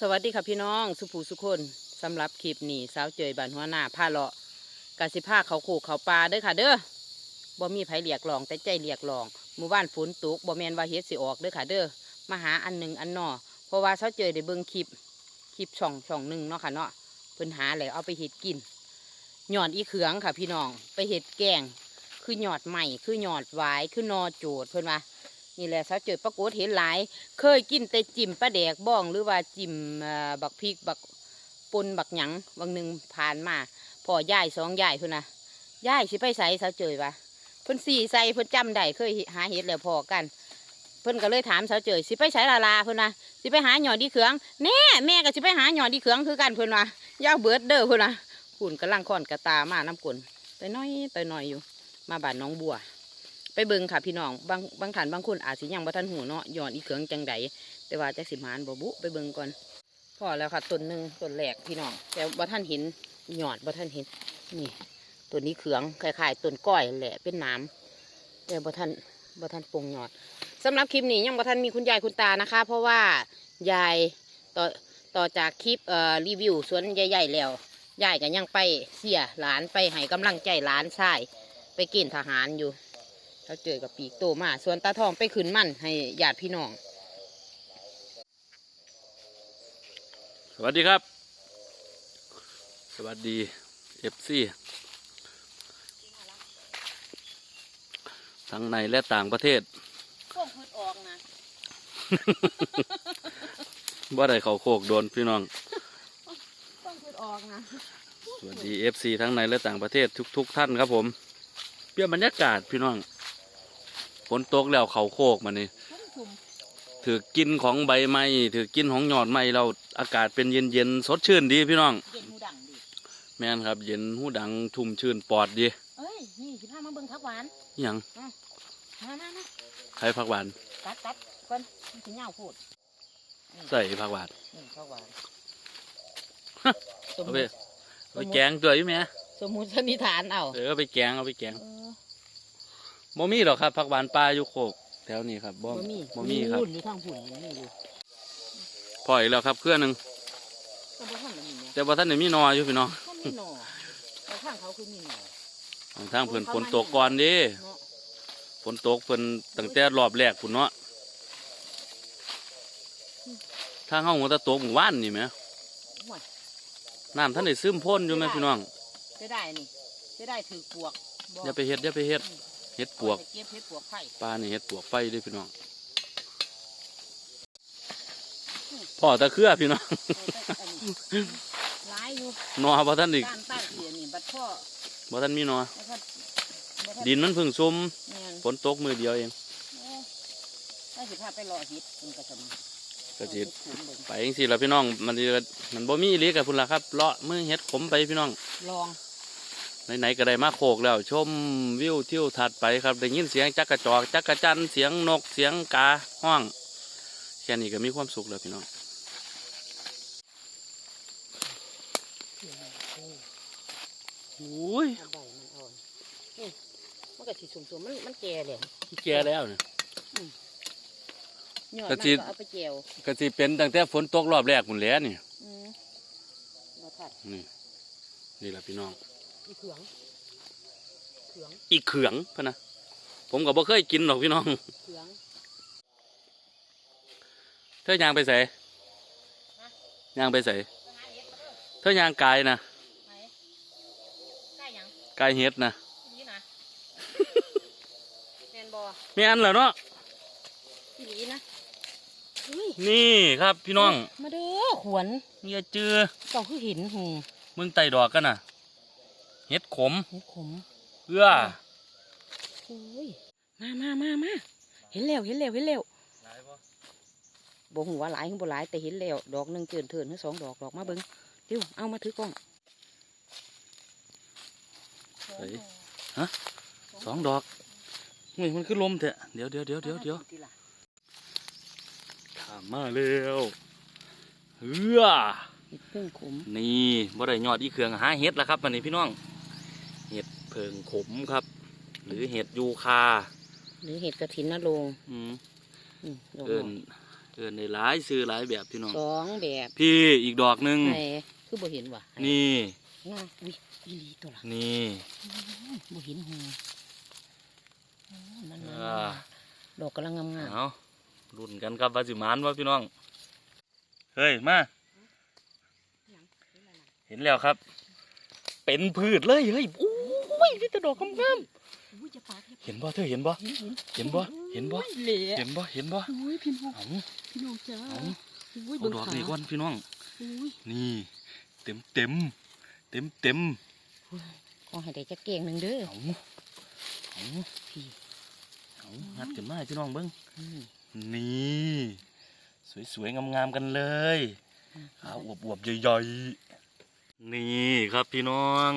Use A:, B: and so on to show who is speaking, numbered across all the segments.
A: สวัสดีค่ะพี่น้องสุภูสุคนสำหรับคลิปนี้สาวเจยบานหัวหน้าผ้าเลาะกาสิผ้าเขาโขกเขาปลาเด้อค่ะ เด้อบ่มีไผเรียกรองแต่ใจเรียกรองหมู่บ้านฝนตกบ่แมนว่าเฮ็ดสิออกเด้อค่ะ เด้อมาหาอันหนึ่งอันนอเพราะว่าสาวเจยได้เบิ่งคลิปคลิปช่องช่องหนึ่งเนาะค่ะเนาะเพิ่นหาแล้วเอาไปเฮ็ดกินหยอดอีเขืองค่ะ พี่น้องไปเฮ็ดแกงคือหยอดใหม่คือหยอดหวายคือนอโจดเพิ่นว่า นี่แหละสาวเจยปรากฏเห็นหลาย เคยกินแต่จิ้มปลาแดกบ้อง หรือว่าจิ้มบักพริกบักปนบักหยังบางหนึ่งผ่านมาพอย่ายสองย่ายเพิ่นนะย่ายสิไปใส่สาวเจยวะเพิ่นสี่ใส่เพิ่นจำได้เคยหาเห็ดแล้วพอกัน เพิ่นก็เลยถามสาวเจยสิไปใส่ลาลาเพิ่นนะสิไปหาหยอดดีเขืองแน่แม่ก็สิไปหาหยอดดีเขืองคือกันเพิ่นว่าย่าเบิดเด้อเพิ่นนะหุ่นกำลังค่อนกระตามาน้ำกลนไปน้อยไปหน่อยอยู่ มาบ้านน้องบัว ไปเบิ่งค่ะพี่น้องบางบางท่านบางคนอาจสิยังบ่ทันหูเนาะย้อนอีเขืองจังใดแต่ว่าจักสิมานบ่บุไปเบิ่งก่อนพอแล้วค่ะต้นหนึ่งต้นแรกพี่น้องแต่บ่ทันเห็นหยอดบ่ทันเห็นนี่ต้นนี้เขืองคล้ายๆต้นก้อยแหละเป็นน้ำแต่บ่ทันบ่ทันปลงยอดสำหรับคลิปนี้ยังบ่ทันมีคุณยายคุณตานะคะ เพราะว่ายายต่อต่อจากคลิปเอ่อรีวิวสวนใหญ่ๆแล้วยายก็ยังไปเสียหลานไปให้กำลังใจหลานชายไปกินทหารอยู่ เขาเจอกับปีกโตมา ส่วนตาทองไปขึ้นมั่นให้ญาติพี่น้อง
B: สวัสดีครับ สวัสดีเอฟซีทั้งในและต่างประเทศ
A: พวกพืชออกนะ
B: ว่าได้เขาโคกโดนพี่น้อง
A: พวกพืชออกนะ
B: สวัสดีเอฟซีทั้งในและต่างประเทศทุก ๆ ท่านครับผมเปรียบบรรยากาศพี่น้องฝ นตกแล้วเขาโคกมานี่
A: ชุ่ม
B: ถือกินของใบไม้ถือกินของยอดไม้เราอากาศเป็นเย็นๆสดชื่นดีพี่น้อง
A: เย็นหูดังดิ
B: แม่นครับ เย็นหูดังทุ่มชื่นปลอดดี
A: เอ้ยนี่สิพามาเบิ่งทักหวาน
B: อิหยัง
A: มามามา
B: ใครผักหวาน
A: ตัดตัดก่อนมันสิเหงาโพดนี่
B: ใส่ผักหวาน
A: นี่ทักหวานสม
B: เอา
A: มุ
B: ไป
A: ติ
B: เอาไปแกงตัวอยู่ไหม
A: สมมุติสันนิษฐานเอา
B: เออเอาไปแกงเอาไปแกง
A: เออ
B: บ่มีหรอกครับผักหวานปลาอยู่โคกแถวนี้ครับบ่
A: บ่มี
B: บ่มีครับ
A: หุ่นอยู่ทางหุ่นนี่อยู่
B: พออีกแล้วครับเครื่องหนึ่ง
A: ก็บ่ทันแล้วมีเนี่ย
B: แต่ว่าท่านได้มีหนออยู่พี่น้อง
A: ท่านมีหน่อแต่ทางเขาคือมีหน่อ
B: ทางเพิ่นฝนตกก่อนเดิ
A: เนาะ
B: ฝนตกเพิ่นตั้งแต่รอบแรกพุ่นเนาะทางเฮาหัวตะตกหมู่บ้านนี่แหม
A: ห่วย
B: น้ำท่านได้ซึมพ่นอยู่แม่พี่น้อง
A: จะได้นี่จะได้ถือปวกบ่
B: อย่าไปเฮ็ดอย่าไปเฮ็ด เฮ็ดปวก
A: เอาไปเก็บเฮ็ดปวกไผ่
B: ปลานี่เฮ็ดปวกไฟเด้วยพี่น้องพ่อตะเครือพี่น้อง
A: เอาไปอันนี้ร้ายอยู่
B: หนอบ่ท่านอีก
A: ต้านต้านเสียนี่บัดพ่อ
B: บ่ท่านมีหนอ
A: แล้วก็บ่ทั
B: ดินมันเพิ่งซุ่ม
A: แม่น
B: ฝนตกมือเดียวเอง
A: เอ้ยถ้าสิพาไปรอเฮ็ดมันก็จะ
B: ก็สิ
A: ขุนเบิ่ง
B: ไปจังซี่ล่ะพี่น้องมันสิมันบ่มีอีหลีกับพุ่นล่ะครับเลาะมือเฮ็ดขมไปพี่น้อง
A: ลอง
B: ไหนๆก็ได้มาโคกแล้วชมวิวทิวทัดไปครับได้ยินเสียงจักกระจอกจักกระจันเสียงนกเสียงกาห้องแค่นี้ก็มีความสุขแล้วพี่น้องโอ้ย
A: เอาใบมันอ่อนนี่มันก็สิสุ่มๆมันมันแก่แล้ว
B: แก่แล้วเนี่ย
A: ยอด
B: ก็
A: มัน
B: สิ
A: ก็เอาไปแจว
B: ก็สิเป็นตั้งแต่ฝนตกรอบแรกหมดแล้วนี่
A: อืมบ่ทัด
B: นี่นี่แหละพี่น้อง
A: อีเขืองเขือง
B: อีเขืองพะนะผมก็บ่เคยกินหรอกพี่น้อง
A: เขือง
B: เธอยางไปใส่ยางไปใส่
A: ไปหาเฮ็ดมาเด้อ
B: เธอยางกายนะ
A: ไหนได้หยัง
B: กายเฮ็ดนะ
A: อีหลีนะแม่นบ่
B: แม่นเหรอเนาะ
A: อีหลีนะอุ้ย
B: นี่ครับพี่น้อง
A: มาเด้อขวน
B: อย่าเจือ
A: เจ้าคือเห็นหู
B: มึงไต่ดอกกันน่ะ เฮ็ดขม
A: เห็นขม
B: เอื้อ
A: โอ้ยมามามามาเห็นแล้วเห็นแล้วเห็นแล้วบ่หูว่าหลายหรือบ่หลายแต่เห็นแล้ว ดอกหนึ่งเกินเถินทั้งสองดอกดอกมาเบิ่งเดี๋ยวเอามาถือกล้อง
B: เฮ้ยสองดอกเฮ้ยมันคือลมเถอะเดี๋ยวเดี๋ยวเดี๋ยวเดี๋ยวเดี๋ยวถามมาเร็วเอื้อ
A: เห็ดเพิ่งขม
B: นี่บ่ได้ยอดอีเครื่องหาเห็ดแล้วครับวันนี้พี่น้อง เพิงขมครับ หรือเห็ดยูคา
A: หรือเห็ดกระถินนรง
B: อืม
A: อืมดอก
B: เอิน
C: เอินในหลายซื้อหลายแบบพี่น้อง
A: สองแบบ
C: พี่อีกดอกหนึ่ง
A: คือบ่เห็นว่ะ
C: นี่
A: งาอุ้ยอีลีตัวละ
C: นี่
A: บ่เห็นหูนั่นดอกกำลังงาม
C: เอารุ่นกันครับว่าสิมานว่าพี่น้อง เฮ้ย มา เห็นแล้วครับ เป็นพืชเลย เฮ้ยอ้ ยนี่แต่ดอกงาม
A: อุ้ยจะปาก
C: ๆเห็นบ่เธอเห็นบ่
A: เห็นเห็น
C: เห็นบ่เห็นบ่
A: อุ้ยเหละ
C: เห็นบ่เห็นบ่
A: อุ้ยพี่น้อง
C: เอา
A: พี่น้องจ้า
C: เอา
A: อุ้ย
C: เอา
A: เบิ่ง
C: ดอก
A: ขา
C: นี่ก่อนพี่น้อง
A: อุ้ย
C: นี่เต็มเต็มเต็มเต็ม
A: ขอให้ได้จักเก่งหนึ่งเด้อ
C: เอาเอา
A: พี่
C: เอางัดกันมาให้พี่น้องเบิ้ง
A: อืม
C: นี่สวยๆงามๆกันเลย
A: อืม
C: ขาวอวบๆใหญ่ๆ นี่ครับพี่น้อง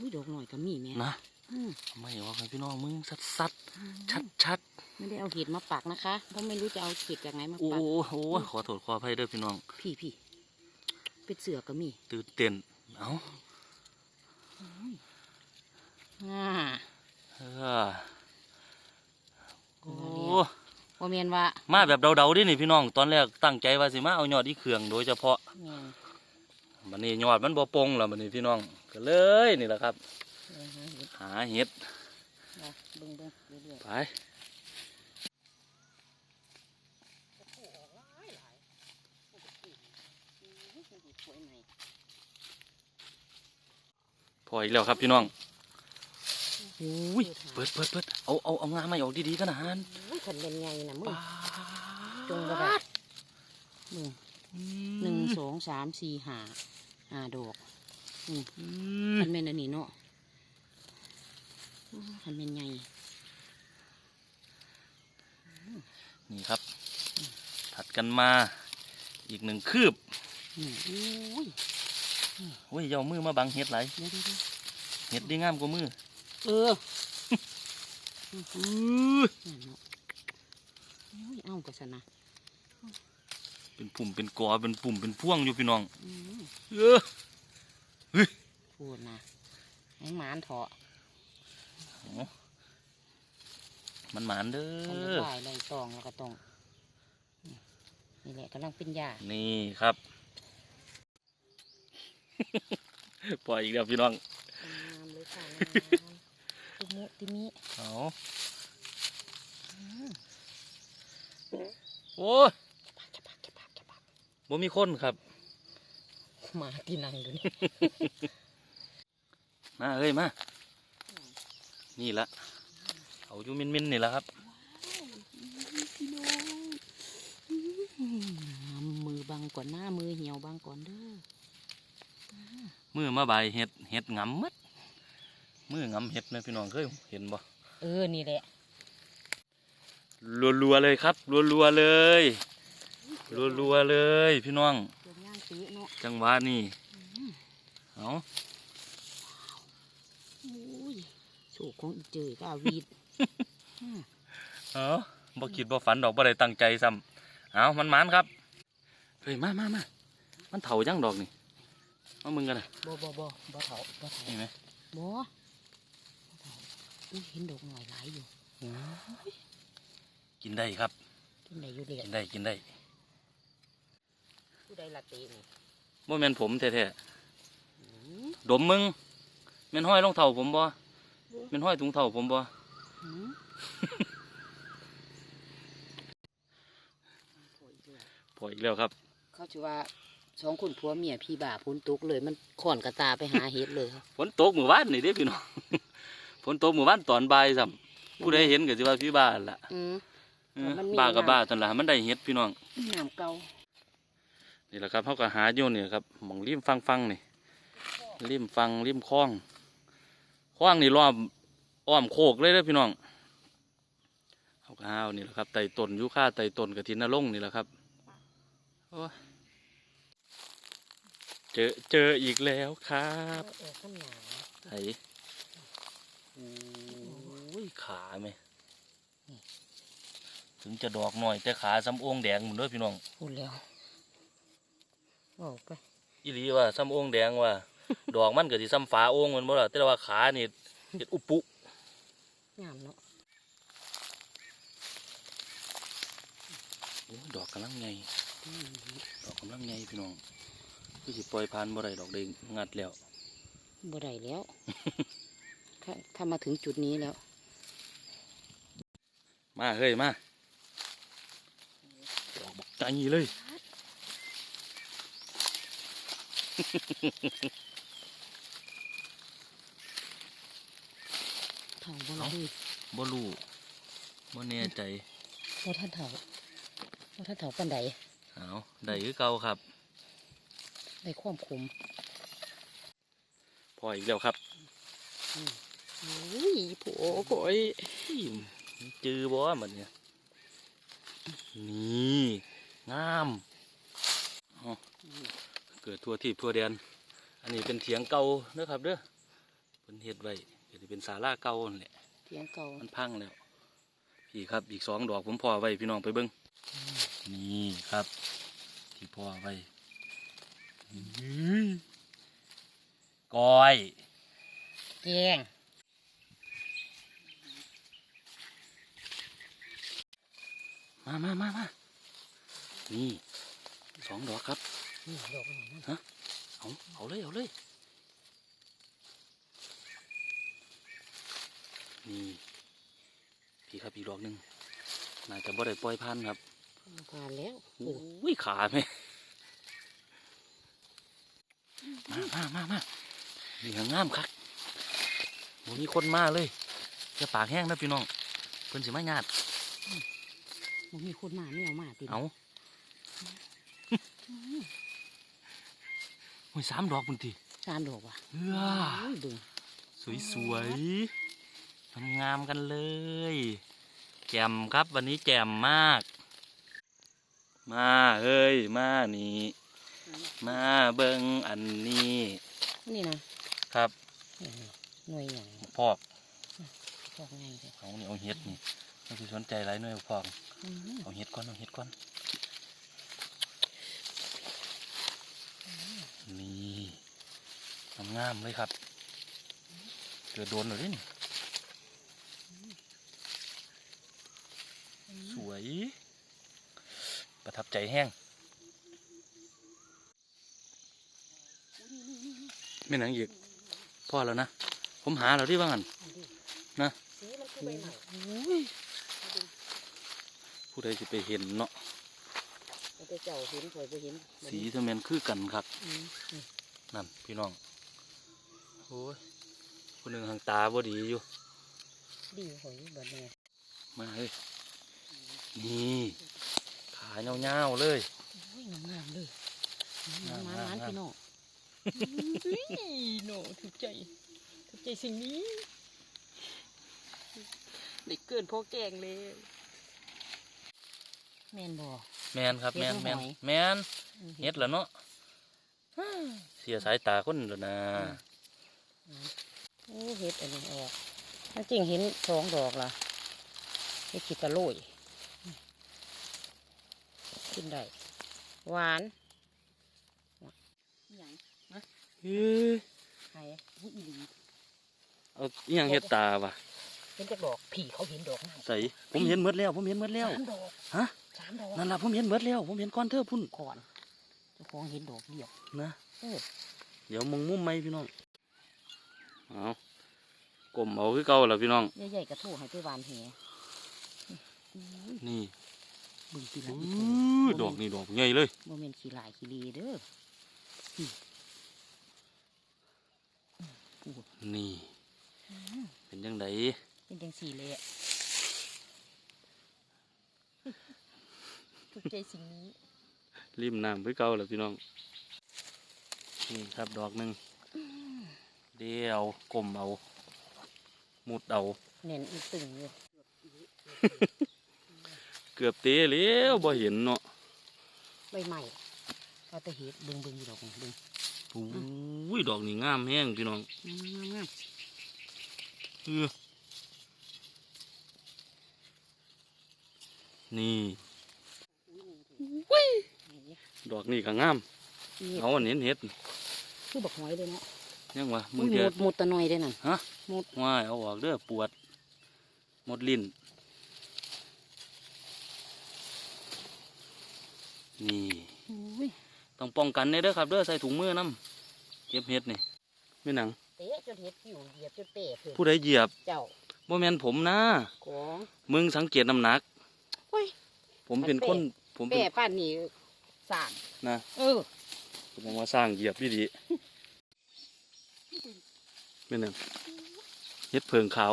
A: อุ้ยดอกหน่อยก็มีแม่
C: นะ
A: อืม
C: ไม่ออกให้พี่น้องมึงสัดๆชัด
A: ไม่ได้เอาเห็ดมาปักนะคะเพราะไม่รู้จะเอาเห็ดจากไหนมา
C: ๆโอ้
A: ปัก
C: โหขอโทษขออภัยเด้อพี่น้อง
A: พี่พี่เป็ดเสือก็มี
C: ตื่นเต้นเอ้า
A: อ่า
C: เออโอ้
A: ว่าเมียนว่า
C: มาแบบเดาๆดินี่พี่น้อง ตอนแรกตั้งใจว่าสิมาเอายอดอีเครื่องโดยเฉพาะ
A: แม่น
C: มันนี่ยอดมันบ่ปงแล้วมันนี่พี่น้องก็เลยนี่แหละครับ
A: เออหาเห็ด
C: หาเห็ด
A: นะเบิ่งเบิ่งเรื่อย
C: ไป
A: ๆสวยใหม่
C: พออีกแล้วครับพี่น้องอุ้ยเปิดเปิดเปิดเอาเอาเอางาไม่ออกดีๆกันนะฮัน
A: อุ้ยขันเป็นไงนะมึง
C: ปา
A: จงบ่ได้มึง หนึ่งสองสามสี่ห้าห้าดอกอืม
C: อืม
A: ขันเป็นอันนี้เนาะอู้ขันเป็นไง
C: นี่ครับ ถัดกันมาอีกหนึ่งคืบ
A: อืมอุ้ย
C: โอ้ยอยาวมือมาบังเห็ดไหลาย
A: เดี๋ยวเดี๋ยวเดี๋ยว
C: เห็ดดีงามกว่ามือ
A: เออ
C: อื้อ
A: นั่นเนาะอุ้ยเอากระสนะ
C: เป็นปุ่มเป็นกอเป็นปุ่มเป็นพ่วงอยู่พี่น้อง
A: อืม
C: เออ
A: พูดนะให้หมานเถาะ
C: มันหมานเด้
A: กัน
C: อ
A: ได้ได้ตองแล้วก็ตองอืมนี่แหละกำลังเป็นยา
C: นี่ครับปล่อยอีกแล้วพี่น้อง
A: งามเลยค่ะงามตุมุติมิ
C: เอา
A: อืม
C: โอ้ย
A: จะปักจะปักจะปัก
C: บ่มีคนครับ
A: หมาที่นั่งอยู่นี่
C: มาเอ้ยมา นี่ละเอาอยู่มินมินๆนี่ละครับ
A: พี่น้องอืมมือบังก่อนหน้ามือเหี่ยวบังก่อนเด้อ
C: มือมาใบายเห็ดเห็ดงำหมัดมืองำเห็ดนะพี่น้องเคยเห็นบ่
A: เออนี่แหละ
C: รัวๆเลยครับรัวๆเลย รัวๆเลยพี่น้อง
A: เดินย่างตื้อเนาะ
C: จังหวะนี่เอา
A: โอ้ยโชคของอีเจยก็อาวีดอืม
C: เอาบ่คิดบ่ฝันดอกบ่ได้ตั้งใจซ้ำเอามันหมานครับเฮ้ยมามามามันเถาจังดอกนี่เอามึงกันนะ
A: บ่บ่บ่บ่เถาบ่เถา
C: นี่ไหม
A: บ่บ่เถาอุ้ยเห็นดอกหน่อยหลายอยู่
C: กินได้ครับ
A: กินได้อยู่เด็
C: กินได้กินได้
A: ผู้ใดละเตนี่
C: บ่แม่นผมแท้
A: อืม
C: ๆดมมึงแม่นห้อยรองเท้าผมบ่แม่นห้อยถุงเท้าผมบ่
A: อืมโอ้ยเด้อ
C: พออีกแล้วครับ
A: เขาชื่อว่าสองคนผัวเมียพี่บ่าพ้นตุกเลย มันขอนกระตาไปหาเห็ดเลยครับ
C: ฝนตกมื้อวานนี่เด้พี่น้องฝนตกมื้อวานตอนบ่ายซ้ำผู้ใดเห็นก็สิว่าพี่บ้าหั่นล่ะ
A: อืม
C: เออ
A: มันมี
C: บ้ากับ
A: น้ำ
C: บ้าตอนละมันได้เห็ดพี่น้อง
A: น้ำเก่า
C: นี่แหละครับเขาก็หาอยู่นี่ครับหมองริมฟังฟังนี่ริมฟังริมคลองคลองนี่รอบอ้อมโคกเลยเด้อพี่น้องเขาก็หาเอานี่แหละครับไต่ต้นยุค่าไต่ต้นกระถินนรงค์นี่แหละครับโอ้ยเจอเจออีกแล้วครับ
A: เออข้างหนา
C: ไถโอ้ยขาไหมถึงจะดอกหน่อยแต่ขาซ้ำโองแดงหมดเลยพี่น้อง
A: พูดแล้ว ออกไป
C: อีหลีว่าซ้ำโองแดงว่า ดอกมันก็สิซ้ำฝาโองมันบ่ล่ะแต่ว่าขานี่เฮ็ดอุปุ
A: งามเนาะ
C: อ้ยดอกกำลังไงดอกกำลังไงพี่น้องคือสิปล่อยผ่านบ่ได้ดอกเด้งงัดแล้ว
A: บ่ได้แล้วถ้าถ้ามาถึงจุดนี้แล้ว
C: มาเฮ้ยมาดอกบักไงเลย
A: เถ่าบ่ละเฮ้ย
C: บ่รู้บ่แน่ใจ
A: บ่ท่านเถ่าบ่ท่านเถ่าปันใด
C: เอาได้คือเก่าครับ
A: ได้ความขม
C: พออีกแล้วครับ
A: อุ้ยโผโอย
C: อี้จือบ่บัดเนี่ยนี่งาม เอาเกิดทั่วที่ทั่วแดน อันนี้เป็นเถียงเก่าเด้อครับเด้อเป็นเฮ็ดไว้เดี๋ยวสิเป็นศาลาเก่านั่นแหละ
A: เทียงเก่า
C: มันพังแล้วพี่ครับอีกสองดอกผมพอไว้พี่น้องไปเบิ้งนี่ครับ ที่พอไว้อื้อกอย
A: แกง
C: มามามามานี่สองดอกครับ
A: นี่ ดอกนั่น
C: เอาเอาเลยเอาเลยนี่พี่ครับอีกดอกหนึ่งน่าจะบ่ได้ปล่อยพันธุ์ครับ
A: ผ่านแล้ว
C: โอ้ยขาไหมมามามามานี่ก็งามคักโอ้มีคนมาเลยจะปากแห้งนะพี่น้องเพิ่นสิมาญาติ
A: มันมีคนมาไม่เอามาติ
C: เอา โอ้ยสามดอกพุ่นที
A: สามดอกว่ะ
C: เฮ้อ
A: โอ้ยดึง
C: สวยสวยๆงามๆกันเลย แจ่มครับวันนี้แจ่มมาก มาเฮ้ยมานี่ มาเบิงอันนี้
A: นี่นะครับหน่วยอย่าง
C: พอก
A: พอกไงเลย
C: เอานี่เอาเห็ดนี่ไม่คือสนใจไรหน่วยพอกเอาเห็ดก่อนเอาเห็ดก่อน นี่งามๆเลยครับเกิดโดนเลยนี่สวย ประทับใจแห้งไม่หนังอีกพ่อแล้วนะ ผมหาเราที่บ้างนนะ
A: สีมันคือใบใหม่
C: ผู้ใดสิไปเห็นเนาะ
A: มันจะเจ้าเห็นถอยไปเห็น
C: สีทำเมนคือกันครับ
A: อืมอืม
C: นั่นพี่น้อง โอ้ยคนหนึ่งทางตาบ่ดีอยู่
A: ดีหอยบัดแน่
C: มาเฮ้ย นี่ขาเงาๆเลย
A: โอ้ยงามๆเลยงาม
C: งาม
A: ๆ
C: งาม
A: พี่น้องอุ้ยโนถูกใจถูกใจสิ่งนี้ได้เกินพอแกงเลย แม่นบ่
C: แมนครับแมนแมน
A: เฮ็ดหอย
C: แมนเฮ็ดแล้วเนาะเสียสายตาคนแล้วนะ
A: โอ้เห็ดอันนี้ออกถ้าจริงเห็นสองดอกล่ะเห็ดขีตะโรยกินได้หวานหยัง
C: เฮ้ย
A: ไข่อีหลี
C: เอาอหยังเฮ็ดตาวะ
A: เห็นจากดอกผีเขาเห็นดอกงาม
C: ใส่ผมเห็นหมดแล้ว ผมเห็นหมดแล้ว
A: สามดอก
C: ฮะ
A: สามดอก
C: นั่นล่ะผมเห็นหมดแล้ว ผมเห็นก้อนเธอพุ่น
A: ก่อนเจ้าของเห็นดอกเดียว
C: นะ
A: เออ
C: เดี๋ยวมองมุมไหมพี่น้องเอากลมเอาคือเก่าแล้วพี่น้อง
A: ใหญ่ๆกระทู้ให้ไปหวานแหอื้อ
C: นี่
A: บึงตีละ
C: อื้
A: อีก
C: อดอกนี่ดอกใหญ่เลย
A: โมเมนขี้หลายขี้ลีเด้ออืมพูด
C: นี่
A: อื้อ
C: เป็นยังไง
A: เป็นจังสี่เลยอะ ถูกใจสิ่งนี้
C: ริมน้ำคือเก่าแล้วพี่น้อง นี่ครับดอกหนึ่งเดียวกลมเอา มุดเอา
A: เน้นอีกตึงอยู่
C: เกือบเตะแล้วบ่เห็นเนาะ
A: ใบใหม่เอาแต่เห็ดเบิ่งเบิ่งอยู่ดอกนี่เบิ่ง
C: โอ้ยดอกนี่งามแห้งพี่น้อง
A: งามงาม
C: เออนี่ ดอกนี่ก็งาม
A: นี่
C: เอาอันเห็นเห็ด
A: คือบักหอยเลยเนาะ
C: ยังวะมึ
A: อุ้
C: ง
A: ย
C: เจ
A: หม
C: อ
A: ดหมดตะหน่อยได้นั่น
C: ฮะ
A: หมด
C: ว่ายเอาออกเด้อปวดหมดลิ้นนี่
A: อุ้ย
C: ต้องป้องกันเด้อครับเด้อใส่ถุงมือน้ำเก็บเห็ดนี่ไม่หนัง
A: เตะจนเฮ็ดผิวเหยียบจนเตะขึ้น
C: ผู้ใดเหยียบ
A: เจ้า
C: บ่แม่นผมนะ
A: ของ
C: มึงสังเกตน้ำหนัก
A: โอ้ย
C: ผมเป็นคน ผมเป็
A: เป้
C: น
A: ป้านนี่สาม
C: นะ
A: เออ
C: ผมว่าสร้างเหยียบดีดีไม่หนังเห็ดเพิงขาว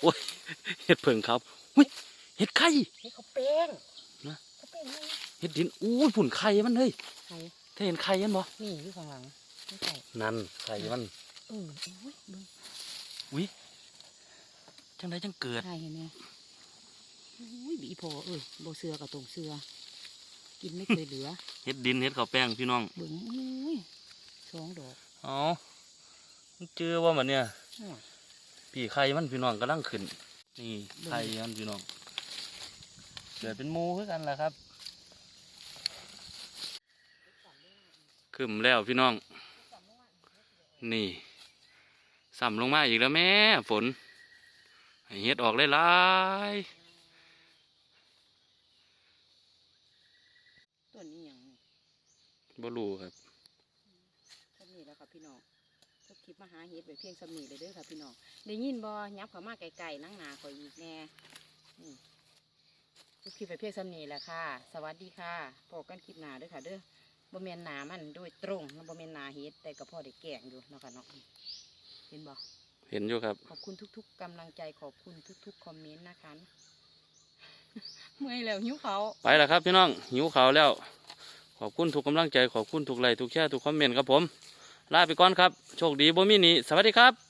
C: โอ้ยเห็ดเพิงขาวหุ้ยเห็ดไข่
A: นี่เขาแป้ง
C: นะ
A: เขาแป้งนี่
C: เห็ดดินอู้ยผุ่นไข่มันเฮ้ย
A: ใคร
C: ถ้าเห็นไข่ยันบ่
A: นี่อยู่ข้างหลังไม่ใช่
C: นั่นไข่มัน
A: เออโอ้ยเบิ่ง
C: อุ้ยจังไดจังเกิด
A: ใช่เห็นไหม อุ้ยบีพอเอ้ยโบเสือกับตรงเสือ กินไม่เคยเหลือ
C: เห็ดดินเห็ดข้าวแป้งพี่น้อง
A: เบิ่งอุ้ยสองดอก
C: อ๋อมันเจอว่ามันเนี่ย
A: อ้อ
C: พี่ไข่มันพี่น้องกำลังขึ้น นี่ไข่มันพี่น้องเกิดเป็นหมูคือกันแหละครับขึ้นแล้วพี่น้อง นี่สั่ลงมาอีกแล้วแม่ฝนให้เฮ็ดออกหลายๆ
A: ต้นนี้ยังนี่
C: บ่รู้ครับ
A: ต้นนี้แล้วค่ะพี่น้องทุกคลิปมาหาเฮ็ดไว้เพียงสำนีเลยเด้อค่ะพี่น้องได้ยินบ่ยับเข้ามาไกลๆนั่งหนาคอยอีกแน่อืมทุกคลิปไปเพียงสำนีแหละค่ะ สวัสดีค่ะพบกันคลิปหน้าเด้อค่ะเด้อบ่แม่นหนามันโดยตรงแล้วบ่แม่นหนาเฮ็ดแต่ก็พอได้แกล้งอยู่เนาะค่ะเนาะเห็นบ่
C: เห็นอยู่ครับ
A: ขอบคุณทุก ๆกำลังใจขอบคุณทุก ๆ คอมเมนต์นะคะ เมื่อยแล้วหิวเขาว
C: ไปแล้วครับพี่น้องหิวข้าวแล้ว ขอบคุณทุกกำลังใจขอบคุณทุกไลค์ทุกแชร์ทุกคอมเมนต์ครับผม ลาไปก่อนครับ โชคดีบ่มีหนีสวัสดีครับ